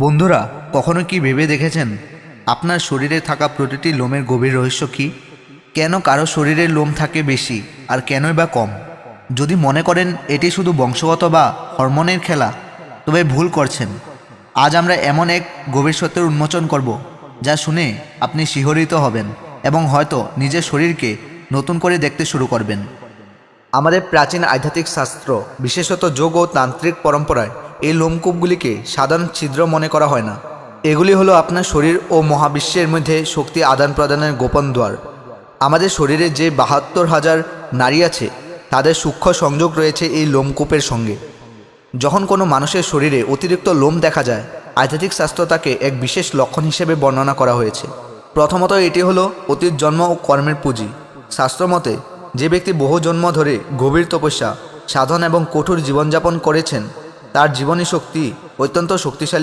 বন্ধুরা, কখনো কি ভেবে দেখেছেন? আপনার শরীরে থাকা প্রতিটি লোমের গভীর রহস্য কি? কেন কারও শরীরের লোম থাকে বেশি আর কেনই বা কম? যদি মনে করেন এটি শুধু বংশগত বা হরমোনের খেলা, তবে ভুল করছেন। আজ আমরা এমন এক গভীর সত্যের উন্মোচন করব, যা শুনে আপনি শিহরিত হবেন এবং হয়তো নিজের শরীরকে নতুন করে দেখতে শুরু করবেন। আমাদের প্রাচীন আধ্যাত্মিক শাস্ত্র, বিশেষত যোগ ও তান্ত্রিক পরম্পরায় এই লোমকূপগুলিকে সাধারণ ছিদ্র মনে করা হয় না। এগুলি হলো আপনার শরীর ও মহাবিশ্বের মধ্যে শক্তি আদান প্রদানের গোপন দ্বার আমাদের শরীরে যে বাহাত্তর হাজার নারী আছে, তাদের সূক্ষ্ম সংযোগ রয়েছে এই লোমকূপের সঙ্গে। যখন কোনো মানুষের শরীরে অতিরিক্ত লোম দেখা যায়, আধ্যাত্মিক শাস্ত্র তাকে এক বিশেষ লক্ষণ হিসেবে বর্ণনা করা হয়েছে। প্রথমত এটি হলো অতীত জন্ম ও কর্মের পুঁজি। শাস্ত্রমতে যে ব্যক্তি বহু জন্ম ধরে গভীর তপস্যা, সাধন এবং কঠোর জীবনযাপন করেছেন তার জীবনী শক্তি অত্যন্ত শক্তিশালী